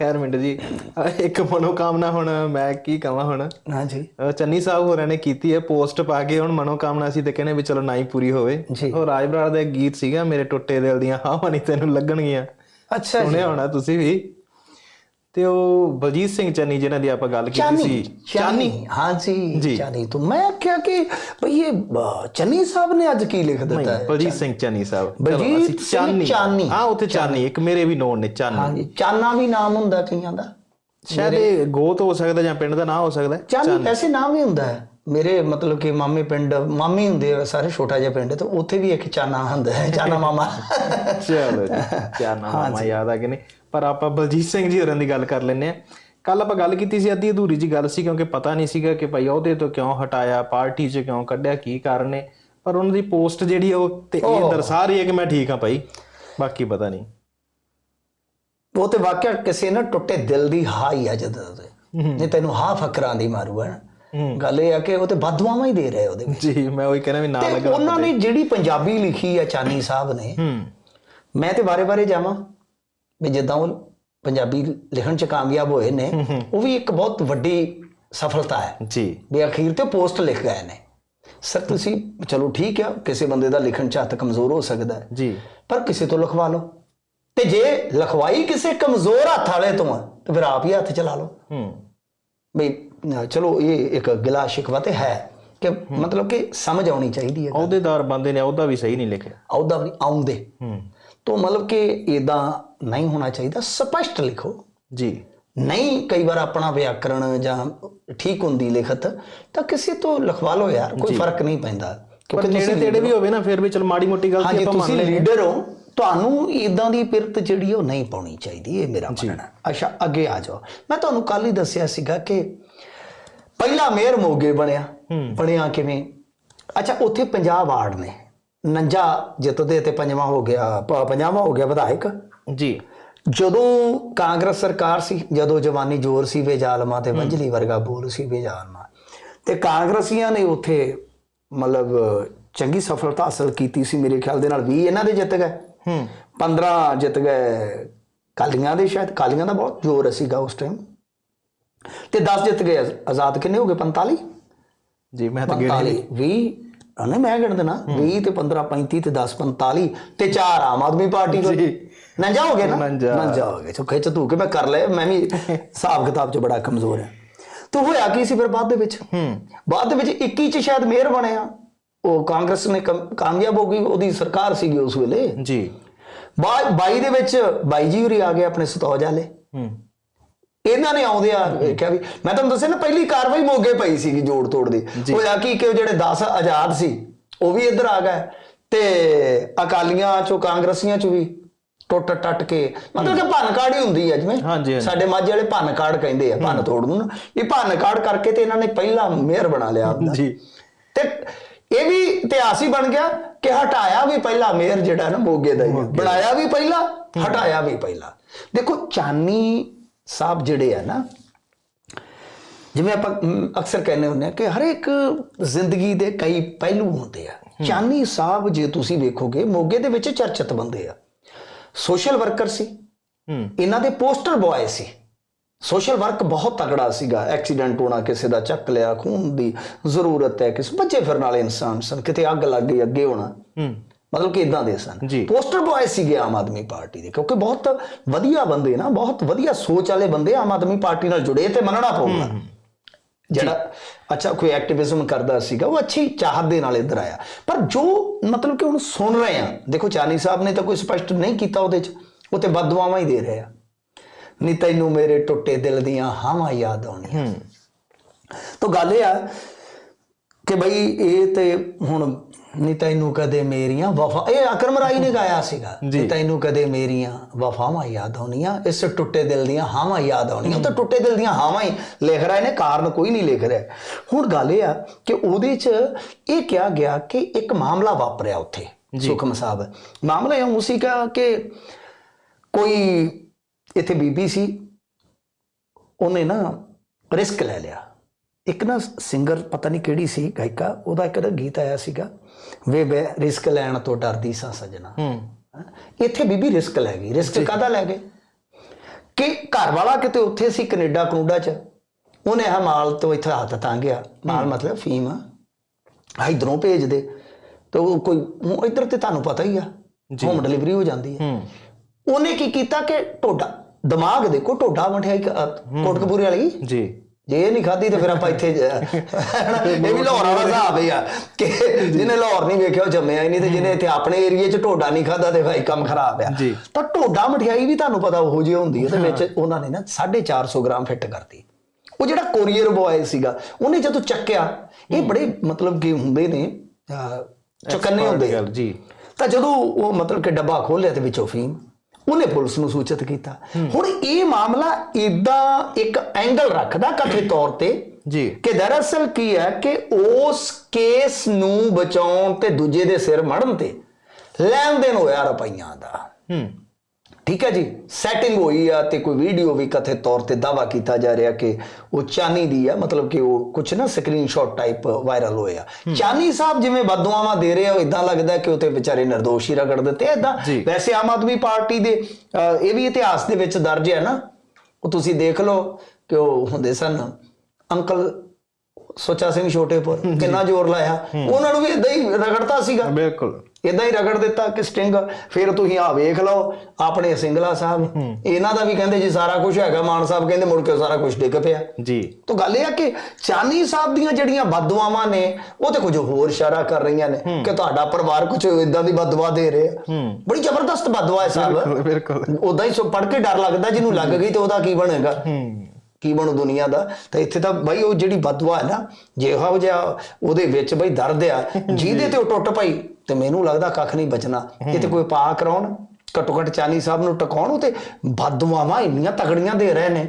ਖੈਰ ਮਿੰਟ ਜੀ ਇੱਕ ਮਨੋਕਾਮਨਾ ਹੁਣ ਮੈਂ ਕੀ ਕਹਾਂ ਹੁਣ? ਹਾਂਜੀ ਚੰਨੀ ਸਾਹਿਬ ਹੋਰਾਂ ਨੇ ਕੀਤੀ ਹੈ ਪੋਸਟ ਪਾ ਕੇ ਹੁਣ ਮਨੋਕਾਮਨਾ ਸੀ ਤੇ ਕਹਿੰਦੇ ਵੀ ਚਲੋ ਨਾ ਹੀ ਪੂਰੀ ਹੋਵੇ। ਉਹ ਰਾਜ ਬਰਾੜ ਦਾ ਇੱਕ ਗੀਤ ਸੀਗਾ ਮੇਰੇ ਟੁੱਟੇ ਦਿਲ ਦੀਆਂ ਹਾਵਾਂ ਨਹੀਂ ਤੈਨੂੰ ਲੱਗਣਗੀਆਂ। ਅੱਛਾ ਸੁਣਿਆ ਹੋਣਾ ਤੁਸੀਂ ਵੀ? ਤੇ ਉਹ ਬਲਜੀਤ ਸਿੰਘ ਚੰਨੀ ਜਿਹਨਾਂ ਦੀ ਆਪਾਂ ਗੱਲ ਕੀਤੀ ਸੀ। ਚਾਨੀ। ਹਾਂ ਜੀ ਚਾਨੀ। ਤੋਂ ਮੈਂ ਆਖਿਆ ਕਿ ਭਈ ਇਹ ਚੰਨੀ ਸਾਹਿਬ ਨੇ ਅੱਜ ਕੀ ਲਿਖ ਦਿੱਤਾ ਹੈ? ਬਲਜੀਤ ਸਿੰਘ ਚੰਨੀ ਸਾਹਿਬ। ਬਲਜੀਤ ਸਿੰਘ ਹਾਂ ਉੱਥੇ ਚਾਨੀ। ਇੱਕ ਮੇਰੇ ਵੀ ਨੋਨ ਨੇ ਚਾਨੀ। ਹਾਂ ਜੀ ਚਾਨਾ ਵੀ ਨਾਮ ਹੁੰਦਾ ਕਈਆਂ ਦਾ। ਸ਼ਾਇਦ ਇਹ ਗੋਤ ਹੋ ਸਕਦਾ ਜਾਂ ਪਿੰਡ ਦਾ ਨਾਂ ਹੋ ਸਕਦਾ ਚਾਨੀ ਐਸੇ ਨਾਮ ਹੀ ਹੁੰਦਾ ਹੈ। ਮੇਰੇ ਮਤਲਬ ਕਿ ਮਾਮੇ ਪਿੰਡ ਮਾਮੀ ਹੁੰਦੇ ਆ ਸਾਰੇ ਛੋਟਾ ਜਿਹਾ ਪਿੰਡ ਤੇ ਉੱਥੇ ਵੀ ਇੱਕ ਚਾਨਾ ਹੁੰਦਾ ਹੈ ਚਾਨਾ ਮਾਮਾ। ਚਲੋ ਚਾਨਾ ਮਾਮਾ ਯਾਦ ਆ ਕਿ ਨਹੀਂ ਪਰ ਆਪਾਂ ਬਲਜੀਤ ਸਿੰਘ ਜੀ ਹੋਰਾਂ ਦੀ ਗੱਲ ਕਰ ਲੈਨੇ ਆ ਕੱਲ ਆਪਾਂ ਗੱਲ ਕੀਤੀ ਸੀ ਅੱਧੀ ਅਧੂਰੀ ਜੀ ਗੱਲ ਸੀ ਕਿਉਂਕਿ ਪਤਾ ਨਹੀਂ ਸੀਗਾ ਕਿ ਭਾਈ ਉਹਦੇ ਤੋਂ ਕਿਉਂ ਹਟਾਇਆ ਪਾਰਟੀ 'ਚ ਕਿਉਂ ਕੱਢਿਆ ਕੀ ਕਾਰਨ ਨੇ ਪਰ ਉਹਨਾਂ ਦੀ ਪੋਸਟ ਜਿਹੜੀ ਉਹ ਤੇ ਇਹ ਦਰਸਾ ਰਹੀ ਹੈ ਕਿ ਮੈਂ ਠੀਕ ਹਾਂ ਭਾਈ ਬਾਕੀ ਪਤਾ ਨਹੀਂ। ਉਹ ਤੇ ਵਾਕਿਆ ਕਿਸੇ ਨਾ ਟੁੱਟੇ ਦਿਲ ਦੀ ਹਾ ਹੀ ਆ ਜਦੋਂ ਤੇ ਤੈਨੂੰ ਹਾ ਫਕਰਾਂ ਦੀ ਮਾਰੂ ਹੈ। ਗੱਲ ਇਹ ਆ ਕਿ ਉਹ ਤੇ ਬਦਦੁਆਵਾਂ ਹੀ ਦੇ ਰਹੇ ਉਹਦੇ ਵਿੱਚ। ਜੀ ਮੈਂ ਉਹੀ ਕਹਿੰਦਾ ਵੀ ਨਾਂ ਲੱਗਾ ਉਹਨਾਂ ਨੇ ਜਿਹੜੀ ਪੰਜਾਬੀ ਲਿਖੀ ਆ ਚਾਨੀ ਸਾਹਿਬ ਨੇ ਮੈਂ ਤੇ ਬਾਰੇ-ਬਾਰੇ ਜਾਵਾਂ। ਵੀ ਜਿੱਦਾਂ ਉਹ ਪੰਜਾਬੀ ਲਿਖਣ ਚ ਕਾਮਯਾਬ ਹੋਏ ਨੇ ਉਹ ਵੀ ਇੱਕ ਬਹੁਤ ਵੱਡੀ ਸਫਲਤਾ ਹੈ। ਜੀ। ਵੀ ਅਖੀਰ ਤੇ ਪੋਸਟ ਲਿਖ ਗਏ ਨੇ। ਸਰ ਤੁਸੀਂ ਚਲੋ ਠੀਕ ਆ ਕਿਸੇ ਬੰਦੇ ਦਾ ਲਿਖਣ ਚ ਹੱਥ ਕਮਜ਼ੋਰ ਹੋ ਸਕਦਾ ਹੈ। ਜੀ। ਪਰ ਕਿਸੇ ਤੋਂ ਲਿਖਵਾ ਲਓ। ਤੇ ਜੇ ਲਿਖਵਾਈ ਕਿਸੇ ਕਮਜ਼ੋਰ ਹੱਥ ਵਾਲੇ ਤੋਂ ਆ ਤੇ ਫਿਰ ਆਪ ਹੀ ਹੱਥ ਚਲਾ ਲਓ। ਹੂੰ। ਵੀ ਅਹ ਚਲੋ ਇਹ ਇੱਕ ਗਿਲਾ ਸ਼ਿਕਵਾ ਤੇ ਹੈ ਕਿ ਮਤਲਬ ਕਿ ਸਮਝ ਆਉਣੀ ਚਾਹੀਦੀ ਹੈ। ਅਹੁਦੇਦਾਰ ਬੰਦੇ ਨੇ ਉਹਦਾ ਵੀ ਸਹੀ ਨਹੀਂ ਲਿਖਿਆ। ਆਉਦਾ ਵੀ ਆਉਂਦੇ। ਹੂੰ। ਤੋਂ ਮਤਲਬ ਕਿ ਇਦਾਂ ਨਹੀਂ ਹੋਣਾ ਚਾਹੀਦਾ ਸਪਸ਼ਟ ਲਿਖੋ। ਜੀ। ਨਹੀਂ ਕਈ ਵਾਰ ਆਪਣਾ ਵਿਆਕਰਣ ਜਾਂ ਠੀਕ ਹੁੰਦੀ ਲਿਖਤ ਤਾਂ ਕਿਸੇ ਤੋਂ ਲਿਖਵਾ ਲਓ ਯਾਰ ਕੋਈ ਫ਼ਰਕ ਨਹੀਂ ਪੈਂਦਾ। ਪਰ ਨੇੜੇ ਤੇੜੇ ਵੀ ਹੋਵੇ ਨਾ ਫਿਰ ਵੀ ਚਲ ਮਾੜੀ ਮੋਟੀ ਗਲਤੀ ਆਪਾਂ ਮੰਨ ਤੁਸੀਂ ਲੀਡਰ ਹੋ। ਤੁਹਾਨੂੰ ਇਦਾਂ ਦੀ ਪਿਰਤ ਜਿਹੜੀ ਉਹ ਨਹੀਂ ਪਾਉਣੀ ਚਾਹੀਦੀ ਇਹ ਮੇਰਾ ਮੰਨਣਾ। ਅੱਛਾ ਅੱਗੇ ਆ ਜਾਓ। ਮੈਂ ਤੁਹਾਨੂੰ ਕੱਲ ਹੀ ਦੱਸਿਆ ਸੀਗਾ ਕਿ ਪਹਿਲਾ ਮੇਅਰ ਮੋਗੇ ਬਣਿਆ। ਬਣਿਆ ਕਿਵੇਂ? ਅੱਛਾ ਉੱਥੇ 50 ਵਾਰਡ ਨੇ। 49 ਜਿੱਤਦੇ ਤੇ ਪੰਜਵਾਂ ਹੋ ਗਿਆ ਪ- ਪੰਜਾਬਾ ਹੋ ਗਿਆ ਵਿਧਾਇਕ। ਜੀ। ਜਦੋਂ ਕਾਂਗਰਸ ਸਰਕਾਰ ਸੀ ਜਦੋਂ ਜਵਾਨੀ ਜ਼ੋਰ ਸੀ ਵੇ ਜ਼ਾਲਮਾਂ ਤੇ ਵੰਜਲੀ ਵਰਗਾ ਬੋਲ ਸੀ ਵੇ ਜ਼ਾਲਮਾਂ। ਤੇ ਕਾਂਗਰਸੀਆਂ ਨੇ ਉੱਥੇ ਮਤਲਬ ਚੰਗੀ ਸਫਲਤਾ ਹਾਸਲ ਕੀਤੀ ਸੀ ਮੇਰੇ ਖਿਆਲ ਦੇ ਨਾਲ। 20 ਇਹਨਾਂ ਦੇ ਜਿੱਤ ਗਏ। ਹੂੰ। 15 ਜਿੱਤ ਗਏ ਕਾਲੀਆਂ ਦੇ ਸ਼ਾਇਦ। ਕਾਲੀਆਂ ਦਾ ਬਹੁਤ ਜ਼ੋਰ ਸੀਗਾ ਉਸ ਟਾਈਮ ਤੇ 10 ਜਿੱਤ ਗਏ। ਆਜ਼- ਆਜ਼ਾਦ ਕਿੰਨੇ ਹੋ ਗਏ? 45 ਜੀ ਮੈਂ ਤਾਂ ਗਿਣੇ 45 20 ਨਹੀਂ ਮੈਂ ਗਿਣ ਦੇਣਾ 20 ਤੇ 15 35 ਤੇ 10 45 ਤੇ 4 ਆਮ ਆਦਮੀ ਪਾਰਟੀ ਕੋਲ ਨਾ? ਉਣੰਜਾ। ਨੰਜਾ ਹੋ ਗਏ ਚੋ ਖਿੱਚ ਤੂੰ ਕਿ ਮੈਂ ਕਰ ਲਿਆ ਮੈਂ ਵੀ ਹਿਸਾਬ ਕਿਤਾਬ 'ਚ ਬੜਾ ਕਮਜ਼ੋਰ ਹਾਂ ਤੇ ਹੋਇਆ ਕੀ ਸੀ ਫਿਰ ਬਾਅਦ ਦੇ ਵਿੱਚ? ਹੂੰ। ਬਾਅਦ ਦੇ ਵਿੱਚ 21 ਚ ਸ਼ਾਇਦ ਮੇਅਰ ਬਣਿਆ। ਉਹ ਕਾਂਗਰਸ ਨੇ ਕਮ- ਕਾਮਯਾਬ ਹੋ ਗਈ ਉਹਦੀ ਸਰਕਾਰ ਸੀਗੀ ਉਸ ਵੇਲੇ। ਜੀ। ਬਾਅਦ 22 ਦੇ ਵਿੱਚ ਬਾਈ ਜੀ ਹੋਰੀ ਆ ਗਏ ਆਪਣੇ ਸਤੌਜ ਵਾਲੇ। ਹੂੰ। ਇਹਨਾਂ ਨੇ ਆਉਂਦੇ ਆ ਵੇਖਿਆ ਵੀ ਮੈਂ ਤੁਹਾਨੂੰ ਦੱਸਿਆ ਨਾ ਪਹਿਲੀ ਕਾਰਵਾਈ ਮੋਗੇ ਪਈ ਸੀਗੀ ਜੋੜ ਤੋੜ ਦੀ ਹੋਇਆ ਕੀ ਕਿ ਉਹ ਜਿਹੜੇ 10 ਆਜ਼ਾਦ ਸੀ ਉਹ ਵੀ ਇੱਧਰ ਆ ਗਏ ਤੇ ਅਕਾਲੀਆਂ ਚੋਂ ਕਾਂਗਰਸੀਆਂ ਚੋਂ ਵੀ ਟੁੱਟ ਟੱਟ ਕੇ ਮਤਲਬ ਕਿ ਭੰਨ ਕਾੜ ਹੀ ਹੁੰਦੀ ਹੈ ਜਿਵੇਂ। ਸਾਡੇ ਮਾਝੇ ਵਾਲੇ ਭੰਨ ਕਾੜ ਕਹਿੰਦੇ ਆ ਭੰਨ ਤੋੜ ਨੂੰ ਨਾ। ਇਹ ਭੰਨ ਕਾੜ ਕਰਕੇ ਤੇ ਇਹਨਾਂ ਨੇ ਪਹਿਲਾ ਮੇਅਰ ਬਣਾ ਲਿਆ ਆਪਦਾ। ਜੀ ਤੇ ਇਹ ਵੀ ਇਤਿਹਾਸ ਹੀ ਬਣ ਗਿਆ ਕਿ ਹਟਾਇਆ ਵੀ ਪਹਿਲਾ ਮੇਅਰ ਜਿਹੜਾ ਨਾ ਮੋਗੇ ਦਾ ਹੀ। ਬਣਾਇਆ ਵੀ ਪਹਿਲਾ ਹਟਾਇਆ ਵੀ ਪਹਿਲਾ ਦੇਖੋ ਚਾਨੀ ਸਾਹਿਬ ਜਿਹੜੇ ਆ ਨਾ ਜਿਵੇਂ ਆਪਾਂ ਅਕਸਰ ਕਹਿੰਦੇ ਹੁੰਦੇ ਆ ਕਿ ਹਰ ਇੱਕ ਜ਼ਿੰਦਗੀ ਦੇ ਕਈ ਪਹਿਲੂ ਹੁੰਦੇ ਆ। ਚਾਨੀ ਸਾਹਿਬ ਜੇ ਤੁਸੀਂ ਵੇਖੋਗੇ ਮੋਗੇ ਦੇ ਵਿੱਚ ਚਰਚਿਤ ਬੰਦੇ ਆ। ਸੋਸ਼ਲ ਵਰਕਰ ਸੀ। ਇਹਨਾਂ ਦੇ ਪੋਸਟਰ ਬॉय ਸੀ। ਸੋਸ਼ਲ ਵਰਕ ਬਹੁਤ ਤਗੜਾ ਸੀਗਾ। ਐਕਸੀਡੈਂਟ ਹੋਣਾ ਕਿਸੇ ਦਾ ਚੱਕ ਲਿਆ ਖੂਨ ਦੀ ਜ਼ਰੂਰਤ ਹੈ ਕਿਸੇ ਬੱਚੇ ਫਿਰਨ ਵਾਲੇ ਇਨਸਾਨ ਸਨ। ਕਿਤੇ ਅੱਗ ਲੱਗ ਗਈ ਅੱਗੇ ਹੋਣਾ। ਹੂੰ। ਮਤਲਬ ਕਿ ਇਦਾਂ ਦੇ ਸਨ। ਪੋਸਟਰ ਬॉय ਸੀਗੇ ਆਮ ਆਦਮੀ ਪਾਰਟੀ ਦੇ ਕਿਉਂਕਿ ਬਹੁਤ ਵਧੀਆ ਬੰਦੇ ਨਾ ਬਹੁਤ ਵਧੀਆ ਸੋਚ ਵਾਲੇ ਬੰਦੇ ਆਮ ਆਦਮੀ ਪਾਰਟੀ ਨਾਲ ਜੁੜੇ ਤੇ ਮੰਨਣਾ ਪਊਗਾ। ਜਿਹੜਾ ਅੱਛਾ ਕੋਈ ਐਕਟਿਵਿਜ਼ਮ ਕਰਦਾ ਸੀਗਾ ਉਹ ਅੱਛੀ ਚਾਹਤ ਦੇ ਨਾਲ ਇੱਧਰ ਆਇਆ। ਪਰ ਜੋ ਮਤਲਬ ਕਿ ਹੁਣ ਸੁਣ ਰਹੇ ਆ ਦੇਖੋ ਚਾਨੀ ਸਾਹਿਬ ਨੇ ਤਾਂ ਕੋਈ ਸਪਸ਼ਟ ਨਹੀਂ ਕੀਤਾ ਉਹਦੇ ਚ ਉਹ ਤੇ ਬਦਦੁਆਵਾਂ ਹੀ ਦੇ ਰਹੇ ਆ। ਨੀ ਤੈਨੂੰ ਮੇਰੇ ਟੁੱਟੇ ਦਿਲ ਦੀਆਂ ਹਾਵਾਂ ਯਾਦ ਆਉਣੀਆਂ। ਤਾਂ ਗੱਲ ਇਹ ਆ ਕਿ ਬਈ ਇਹ ਤੇ ਹੁਣ ਨੀ ਤੈਨੂੰ ਕਦੇ ਮੇਰੀਆਂ ਵਫਾ ਇਹ ਅਕਰਮ ਰਾਈ ਨੇ ਗਾਇਆ ਸੀਗਾ ਨੀ ਤੈਨੂੰ ਕਦੇ ਮੇਰੀਆਂ ਵਫਾਵਾਂ ਯਾਦ ਆਉਣੀਆਂ ਇਸ ਟੁੱਟੇ ਦਿਲ ਦੀਆਂ ਹਾਵਾਂ ਯਾਦ ਆਉਣੀਆਂ। ਤਾਂ ਟੁੱਟੇ ਦਿਲ ਦੀਆਂ ਹਾਵਾਂ ਹੀ ਲਿਖ ਰਿਹਾ ਇਹਨੇ ਕਾਰਨ ਕੋਈ ਨਹੀਂ ਲਿਖ ਰਿਹਾ। ਹੁਣ ਗੱਲ ਇਹ ਆ ਕਿ ਉਹਦੇ 'ਚ ਇਹ ਕਿਹਾ ਗਿਆ ਕਿ ਇੱਕ ਮਾਮਲਾ ਵਾਪਰਿਆ ਉੱਥੇ ਸੁਖਮ ਸਾਹਿਬ। ਮਾਮਲਾ ਇਹ ਸੀਗਾ ਕਿ ਕੋਈ ਇੱਥੇ ਬੀਬੀ ਸੀ ਉਹਨੇ ਨਾ ਰਿਸਕ ਲੈ ਲਿਆ। ਇੱਕ ਨਾ ਸਿੰਗਰ ਪਤਾ ਨਹੀਂ ਕਿਹੜੀ ਸੀ ਗਾਇਕਾ ਉਹਦਾ ਇੱਕ ਗੀਤ ਆਇਆ ਸੀਗਾ ਵੇ ਬੇ ਰਿਸਕ ਲੈਣ ਤੋਂ ਡਰਦੀ ਸਾਂ ਸਜਣਾ। ਹੂੰ। ਇੱਥੇ ਬੀਬੀ ਰਿਸਕ ਲੈ ਗਈ। ਰਿਸਕ ਕਾਹਦਾ ਲੈ ਗਏ? ਕਿ ਘਰ ਵਾਲਾ ਕਿਤੇ ਉੱਥੇ ਸੀ ਕੈਨੇਡਾ ਕਨੂਡਾ ਚ ਉਹਨੇ ਆ ਮਾਲ ਤੋਂ ਇੱਥੇ ਹੱਥ ਤੰਗਿਆ ਮਾਲ ਮਤਲਬ ਫੀਮ ਆ। ਇਧਰੋਂ ਭੇਜ ਦੇ। ਤੇ ਉਹ ਕੋਈ ਇੱਧਰ ਤੇ ਤੁਹਾਨੂੰ ਪਤਾ ਹੀ ਆ ਹੋਮ ਡਿਲੀਵਰੀ ਹੋ ਜਾਂਦੀ ਹੈ ਹੂੰ। ਉਹਨੇ ਕੀ ਕੀਤਾ ਕਿ ਟੋਡਾ ਦਿਮਾਗ ਦੇਖੋ ਟੋਡਾ ਮਠਿਆਈ ਕ- ਕੋਟਕਪੂਰੇ ਵਾਲੀ? ਜੀ। ਜੇ ਇਹ ਨਹੀਂ ਖਾਧੀ ਤੇ ਫਿਰ ਆਪਾਂ ਇੱਥੇ ਇਹ ਵੀ ਲਾਹੌਰ ਵਾਲਾ ਹਿਸਾਬ ਹੀ ਆ ਕਿ ਜਿਹਨੇ ਲਾਹੌਰ ਨਹੀਂ ਵੇਖਿਆ ਉਹ ਜੰਮਿਆ ਹੀ ਨਹੀਂ ਤੇ ਜਿਹਨੇ ਇੱਥੇ ਆਪਣੇ ਏਰੀਏ 'ਚ ਢੋਡਾ ਨਹੀਂ ਖਾਦਾ ਤੇ ਭਾਈ ਕੰਮ ਖਰਾਬ ਆ। ਤਾਂ ਢੋਡਾ ਮਠਿਆਈ ਵੀ ਤੁਹਾਨੂੰ ਪਤਾ ਉਹੋ ਜਿਹੀ ਹੁੰਦੀ ਹੈ ਤੇ ਵਿੱਚ ਉਹਨਾਂ ਨੇ ਨਾ 450 ਗ੍ਰਾਮ ਫਿੱਟ ਕਰਤੀ। ਉਹ ਜਿਹੜਾ ਕੋਰੀਅਰ ਬॉय ਸੀਗਾ ਉਹਨੇ ਜਦੋਂ ਚੱਕਿਆ ਇਹ ਬੜੇ ਮਤਲਬ ਕਿ ਹੁੰਦੇ ਨੇ ਚੁਕੰਨੇ ਹੁੰਦੇ ਜੀ। ਤਾਂ ਜਦੋਂ ਉਹ ਮਤਲਬ ਕਿ ਡੱਬਾ ਖੋਲ੍ਹਿਆ ਤੇ ਵਿੱਚੋਂ ਫੀਮ ਉਹਨੇ ਪੁਲਿਸ ਨੂੰ ਸੂਚਿਤ ਕੀਤਾ। ਹੁਣ ਇਹ ਮਾਮਲਾ ਇਦਾਂ ਇੱਕ ਐਂਗਲ ਰੱਖਦਾ ਕਥਿਤ ਤੌਰ ਤੇ ਜੀ। ਕਿ ਦਰਅਸਲ ਕੀ ਹੈ ਕਿ ਉਸ ਕੇਸ ਨੂੰ ਬਚਾਉਣ ਤੇ ਦੂਜੇ ਦੇ ਸਿਰ ਮੜਨ ਤੇ ਲੈਣ ਦੇਣ ਹੋਇਆ ਰੁਪਈਆਂ ਦਾ। ਹੂੰ। ਠੀਕ ਹੈ ਜੀ? ਸੈਟਿੰਗ ਹੋਈ ਆ ਤੇ ਕੋਈ ਵੀਡੀਓ ਵੀ ਕਥਿਤ ਤੌਰ ਤੇ ਦਾਵਾ ਕੀਤਾ ਜਾ ਰਿਹਾ ਕਿ ਉਹ ਚਾਨੀ ਦੀ ਆ ਮਤਲਬ ਕਿ ਉਹ ਕੁਝ ਨਾ ਸਕਰੀਨਸ਼ਾਟ ਟਾਈਪ ਵਾਇਰਲ ਹੋਇਆ ਚਾਨੀ ਸਾਹਿਬ ਜਿਵੇਂ ਬਦਦੁਆਵਾਂ ਦੇ ਰਹੇ ਆ ਇਦਾਂ ਲੱਗਦਾ ਕਿ ਉਹ ਤੇ ਵਿਚਾਰੇ ਨਿਰਦੋਸ਼ ਹੀ ਰਗੜ ਦਿੱਤੇ ਇਦਾਂ। ਵੈਸੇ ਆਮ ਆਦਮੀ ਪਾਰਟੀ ਦੇ ਇਹ ਵੀ ਇਤਿਹਾਸ ਦੇ ਵਿੱਚ ਦਰਜ ਹੈ ਨਾ। ਉਹ ਤੁਸੀਂ ਦੇਖ ਲਓ ਕਿ ਉਹ ਹੁੰਦੇ ਸਨ ਅੰਕਲ ਸੋਚਾ ਸਿੰਘ ਛੋਟੇਪੁਰ ਕਿੰਨਾ ਜ਼ੋਰ ਲਾਇਆ। ਉਹਨਾਂ ਨੂੰ ਵੀ ਇਦਾਂ ਹੀ ਰਗੜਤਾ ਸੀਗਾ। ਬਿਲਕੁਲ। ਇਦਾਂ ਹੀ ਰਗੜ ਦਿੱਤਾ ਕਿ ਸਟਿੰਗ ਫਿਰ ਤੁਸੀਂ ਆ ਵੇਖ ਲਓ ਆਪਣੇ ਸਿੰਗਲਾ ਸਾਹਿਬ ਇਹਨਾਂ ਦਾ ਵੀ ਕਹਿੰਦੇ ਜੀ ਸਾਰਾ ਕੁਝ ਹੈਗਾ ਮਾਨ ਸਾਹਿਬ ਕਹਿੰਦੇ ਮੁੜ ਕੇ ਸਾਰਾ ਕੁਝ ਡਿੱਗ ਪਿਆ। ਜੀ। ਤਾਂ ਗੱਲ ਇਹ ਆ ਕਿ ਚਾਨੀ ਸਾਹਿਬ ਦੀਆਂ ਜਿਹੜੀਆਂ ਬਦਦੁਆਵਾਂ ਨੇ ਉਹ ਤੇ ਕੁਝ ਹੋਰ ਇਸ਼ਾਰਾ ਕਰ ਰਹੀਆਂ ਨੇ ਕਿ ਤੁਹਾਡਾ ਪਰਿਵਾਰ ਕੁਝ ਇਦਾਂ ਦੀ ਬਦਦੁਆ ਦੇ ਰਿਹਾ। ਬੜੀ ਜ਼ਬਰਦਸਤ ਬਦਦੁਆ ਹੈ ਸਾਹਿਬ। ਬਿਲਕੁਲ ਉਦਾਂ ਹੀ ਸੋ ਪੜ ਕੇ ਡਰ ਲੱਗਦਾ ਜਿਹਨੂੰ ਲੱਗ ਗਈ ਤੇ ਉਹਦਾ ਕੀ ਬਣੇਗਾ। ਕੀ ਬਣੂ ਦੁਨੀਆ ਦਾ। ਤਾਂ ਇੱਥੇ ਤਾਂ ਬਾਈ ਉਹ ਜਿਹੜੀ ਬਦਦੁਆ ਹੈ ਨਾ ਜਿਹੋ ਜਿਹਾ ਉਹਦੇ ਵਿੱਚ ਬਈ ਦਰਦ ਆ ਜਿਹਦੇ ਤੇ ਉਹ ਟੁੱਟ ਪਈ। ਤੇ ਮੈਨੂੰ ਲੱਗਦਾ ਕੱਖ ਨਹੀਂ ਬਚਣਾ। ਇਹ ਤੇ ਕੋਈ ਪਾ ਕਰਾਉਣ ਘੱਟੋ ਘੱਟ ਚਾਨੀ ਸਾਹਿਬ ਨੂੰ ਟਿਕਾਉਣ ਉਹ ਤੇ ਬਦਦੁਆਵਾਂ ਇੰਨੀਆਂ ਤਗੜੀਆਂ ਦੇ ਰਹੇ ਨੇ।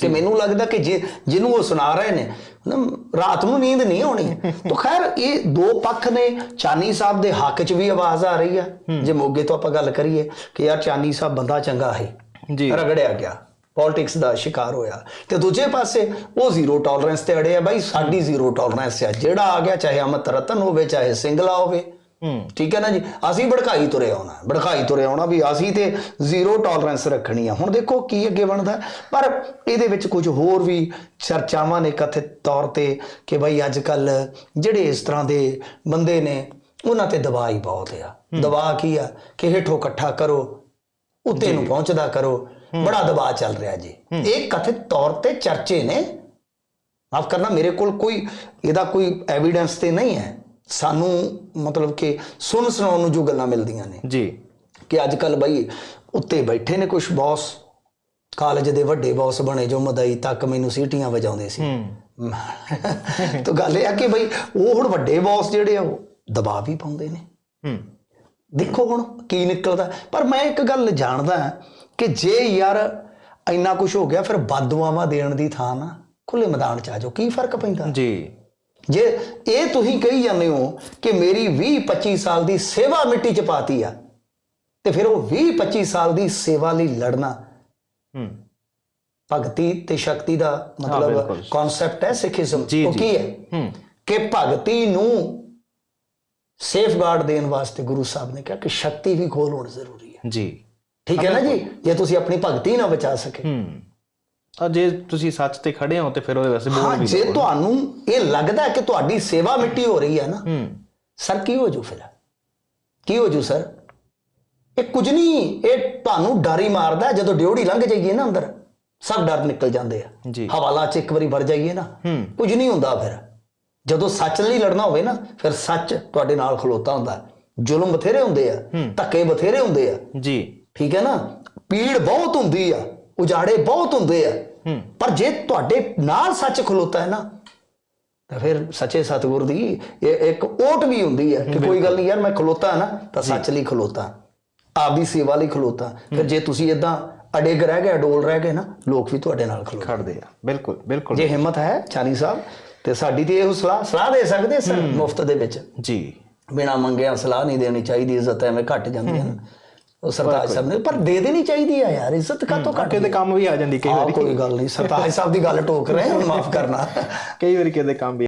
ਤੇ ਮੈਨੂੰ ਲੱਗਦਾ ਕਿ ਜੇ ਜਿਹਨੂੰ ਉਹ ਸੁਣਾ ਰਹੇ ਨੇ ਨਾ, ਰਾਤ ਨੂੰ ਨੀਂਦ ਨਹੀਂ ਆਉਣੀ। ਤਾਂ ਖੈਰ ਇਹ ਦੋ ਪੱਖ ਨੇ। ਚਾਨੀ ਸਾਹਿਬ ਦੇ ਹੱਕ 'ਚ ਵੀ ਆਵਾਜ਼ ਆ ਰਹੀ ਆ। ਜੇ ਮੋਗੇ ਤੋਂ ਆਪਾਂ ਗੱਲ ਕਰੀਏ ਕਿ ਯਾਰ ਚਾਨੀ ਸਾਹਿਬ ਬੰਦਾ ਚੰਗਾ ਹੈ ਜੀ। ਰਗੜਿਆ ਗਿਆ। ਪੋਲਿਟਿਕਸ ਦਾ ਸ਼ਿਕਾਰ ਹੋਇਆ। ਤੇ ਦੂਜੇ ਪਾਸੇ ਉਹ ਜ਼ੀਰੋ ਟੋਲਰੈਂਸ ਤੇ ਅੜੇ ਆ। ਬਾਈ ਸਾਡੀ ਜ਼ੀਰੋ ਟੋਲਰੈਂਸ ਆ। ਜਿਹੜਾ ਆ ਗਿਆ ਚਾਹੇ ਅਮਤ ਰਤਨ ਹੋਵੇ ਚਾਹੇ ਸਿੰਗਲਾ ਹੋਵੇ ਹੂੰ। ਠੀਕ ਹੈ ਨਾ ਜੀ? ਅਸੀਂ ਭੜਕਾਈ ਤੁਰੇ ਆਉਣਾ ਭੜਕਾਈ ਤੁਰੇ ਆਉਣਾ ਵੀ ਅਸੀਂ ਤੇ ਜ਼ੀਰੋ ਟੋਲਰੈਂਸ ਰੱਖਣੀ ਆ। ਹੁਣ ਦੇਖੋ ਕੀ ਅੱਗੇ ਬਣਦਾ ਪਰ ਇਹਦੇ ਵਿੱਚ ਕੁਝ ਹੋਰ ਵੀ ਚਰਚਾਵਾਂ ਨੇ ਕਥਿਤ ਤੌਰ ਤੇ ਕਿ ਬਈ ਅੱਜ ਕੱਲ ਜਿਹੜੇ ਇਸ ਤਰ੍ਹਾਂ ਦੇ ਬੰਦੇ ਨੇ ਉਹਨਾਂ ਤੇ ਦਬਾਅ ਹੀ ਬਹੁਤ ਆ। ਦਬਾਅ ਕੀ ਆ? ਕਿ ਹੇਠੋਂ ਇਕੱਠਾ ਕਰੋ ਉੱਤੇ ਨੂੰ ਪਹੁੰਚਦਾ ਕਰੋ। ਬੜਾ ਦਬਾਅ ਚੱਲ ਰਿਹਾ ਜੀ। ਇਹ ਕਥਿਤ ਤੌਰ ਤੇ ਚਰਚੇ ਨੇ। ਮਾਫ ਕਰਨਾ ਮੇਰੇ ਕੋਲ ਕੋਈ ਇਹਦਾ ਕੋਈ ਐਵੀਡੈਂਸ ਤੇ ਨਹੀਂ ਹੈ। ਸਾਨੂੰ ਮਤਲਬ ਕਿ ਸੁਣ ਸੁਣਾਉਣ ਨੂੰ ਜੋ ਗੱਲਾਂ ਮਿਲਦੀਆਂ ਨੇ। ਜੀ। ਕਿ ਅੱਜ ਕੱਲ ਬਈ ਉੱਤੇ ਬੈਠੇ ਨੇ ਕੁਝ ਬੌਸ ਕਾਲਜ ਦੇ ਵੱਡੇ ਬੌਸ ਬਣੇ ਜੋ ਮਦਈ ਤੱਕ ਮੈਨੂੰ ਸੀਟੀਆਂ ਵਜਾਉਂਦੇ ਸੀ। ਤਾਂ ਗੱਲ ਇਹ ਆ ਕਿ ਬਈ ਉਹ ਹੁਣ ਵੱਡੇ ਬੌਸ ਜਿਹੜੇ ਆ ਉਹ ਦਬਾਅ ਵੀ ਪਾਉਂਦੇ ਨੇ। ਹੂੰ। ਦੇਖੋ ਹੁਣ ਕੀ ਨਿਕਲਦਾ। ਪਰ ਮੈਂ ਇੱਕ ਗੱਲ ਜਾਣਦਾ ਕਿ ਜੇ ਯਾਰ ਇੰਨਾ ਕੁਝ ਹੋ ਗਿਆ ਫਿਰ ਬਦਦੁਆਵਾਂ ਦੇਣ ਦੀ ਥਾਂ ਨਾ ਖੁੱਲੇ ਮੈਦਾਨ ਚ ਆ ਜਾਓ। ਕੀ ਫ਼ਰਕ ਪੈਂਦਾ? ਜੀ। ਜੇ ਇਹ ਤੁਸੀਂ ਕਹੀ ਜਾਂਦੇ ਹੋ ਕਿ ਮੇਰੀ 20 25 ਸਾਲ ਦੀ ਸੇਵਾ ਮਿੱਟੀ ਚ ਪਾਤੀ ਆ ਤੇ ਫਿਰ ਉਹ 20 25 ਸਾਲ ਦੀ ਸੇਵਾ ਲਈ ਲੜਨਾ। ਹੂੰ। ਭਗਤੀ ਤੇ ਸ਼ਕਤੀ ਦਾ ਮਤਲਬ। ਕਨਸੈਪਟ ਹੈ ਸਿੱਖੀਜ਼ਮ। ਉਹ। ਕੀ ਹੈ? ਹੂੰ। ਕਿ ਭਗਤੀ ਨੂੰ ਸੇਫਗਾਰਡ ਦੇਣ ਵਾਸਤੇ ਗੁਰੂ ਸਾਹਿਬ ਨੇ ਕਿਹਾ ਕਿ ਸ਼ਕਤੀ ਵੀ ਖੋਲ ਹੋਣੀ ਜ਼ਰੂਰੀ ਹੈ। ਜੀ। ਠੀਕ ਹੈ ਨਾ ਜੀ? ਜੇ ਤੁਸੀਂ ਆਪਣੀ ਭਗਤੀ ਨਾ ਬਚਾ ਸਕੇ। ਹੂੰ। ਆ ਜੇ ਤੁਸੀਂ ਸੱਚ ਤੇ ਖੜੇ ਹੋ ਤੇ ਫਿਰ ਉਹਦੇ ਵਾਸਤੇ ਹਾਂ ਬੋਲ ਵੀ ਜੇ ਤੁਹਾਨੂੰ ਇਹ ਲੱਗਦਾ ਹੈ ਕਿ ਤੁਹਾਡੀ ਸੇਵਾ ਮਿੱਟੀ ਹੋ ਰਹੀ ਹੈ ਨਾ ਹੂੰ। ਸਰ ਕੀ ਹੋ ਜੂ ਫਿਰ? ਕੀ ਹੋ ਜੂ ਸਰ? ਇਹ ਕੁਝ ਨਹੀਂ ਇਹ ਤੁਹਾਨੂੰ ਡਰ ਹੀ ਮਾਰਦਾ ਹੈ। ਜਦੋਂ ਡਿਉੜੀ ਲੰਘ ਜਾਈਏ ਨਾ ਅੰਦਰ ਸਭ ਡਰ ਨਿਕਲ ਜਾਂਦੇ ਆ। ਜੀ। ਹਵਾਲਾ 'ਚ ਇੱਕ ਵਾਰੀ ਵੜ ਜਾਈਏ ਨਾ ਹੂੰ। ਕੁਝ ਨਹੀਂ ਹੁੰਦਾ ਫਿਰ। ਜਦੋਂ ਸੱਚ ਲਈ ਲੜਨਾ ਹੋਵੇ ਨਾ ਫਿਰ ਸੱਚ ਤੁਹਾਡੇ ਨਾਲ ਖਲੋਤਾ ਹੁੰਦਾ ਜ਼ੁਲਮ ਬਥੇਰੇ ਹੁੰਦੇ ਆ ਧੱਕੇ ਬਥੇਰੇ ਹੁੰਦੇ ਆ। ਜੀ। ਠੀਕ ਹੈ ਨਾ? ਪੀੜ ਬਹੁਤ ਹੁੰਦੀ ਆ। ਉਜਾੜੇ ਬਹੁਤ ਹੁੰਦੇ ਆ। ਪਰ ਜੇ ਤੁਹਾਡੇ ਨਾਲ ਸੱਚ ਖਲੋਤਾ ਹੈ ਨਾ ਤਾਂ ਫਿਰ ਸੱਚੇ ਸਤਿਗੁਰ ਦੀ ਇਹ ਇੱਕ ਓਟ ਵੀ ਹੁੰਦੀ ਹੈ ਕਿ ਕੋਈ ਗੱਲ ਨਹੀਂ ਯਾਰ ਮੈਂ ਖਲੋਤਾ ਹਾਂ ਨਾ ਤਾਂ ਸੱਚ ਲਈ ਖਲੋਤਾ ਆਪਦੀ ਸੇਵਾ ਲਈ ਖਲੋਤਾ। ਫਿਰ ਜੇ ਤੁਸੀਂ ਇਦਾਂ ਅਡੇਗ ਰਹਿ ਗਏ ਅਡੋਲ ਰਹਿ ਗਏ ਨਾ ਲੋਕ ਵੀ ਤੁਹਾਡੇ ਨਾਲ ਖੜਦੇ ਆ। ਬਿਲਕੁਲ ਬਿਲਕੁਲ। ਜੇ ਹਿੰਮਤ ਹੈ ਚਾਨੀ ਸਾਹਿਬ ਤੇ ਸਾਡੀ ਤੇ ਇਹ ਸਲਾਹ ਸਲਾਹ ਦੇ ਸਕਦੇ ਸਰ ਮੁਫਤ ਦੇ ਵਿੱਚ। ਜੀ। ਬਿਨਾ ਮੰਗਿਆ ਸਲਾਹ ਨਹੀਂ ਦੇਣੀ ਚਾਹੀਦੀ ਇੱਜ਼ਤ ਐਵੇਂ ਘਟ ਜਾਂਦੀ ਹੈ ਨਾ। ਸਰਤਾਜ ਸਾਹਿਬ ਨੇ ਪਰ ਦੇ ਦੇਣੀ ਚਾਹੀਦੀ ਆ ਯਾਰ ਇੱਜ਼ਤ ਕਾਤੋਂ ਘਟ ਕਿਤੇ ਕੰਮ ਵੀ ਆ ਜਾਂਦੀ ਕਈ ਵਾਰੀ। ਕੋਈ ਗੱਲ ਨਹੀਂ ਸਰਤਾਜ ਸਾਹਿਬ ਦੀ ਗੱਲ ਟੋਕ ਰਹੇ ਹਾਂ ਮਾਫ ਕਰਨਾ। ਕਈ ਵਾਰੀ ਕਿਤੇ ਕੰਮ ਵੀ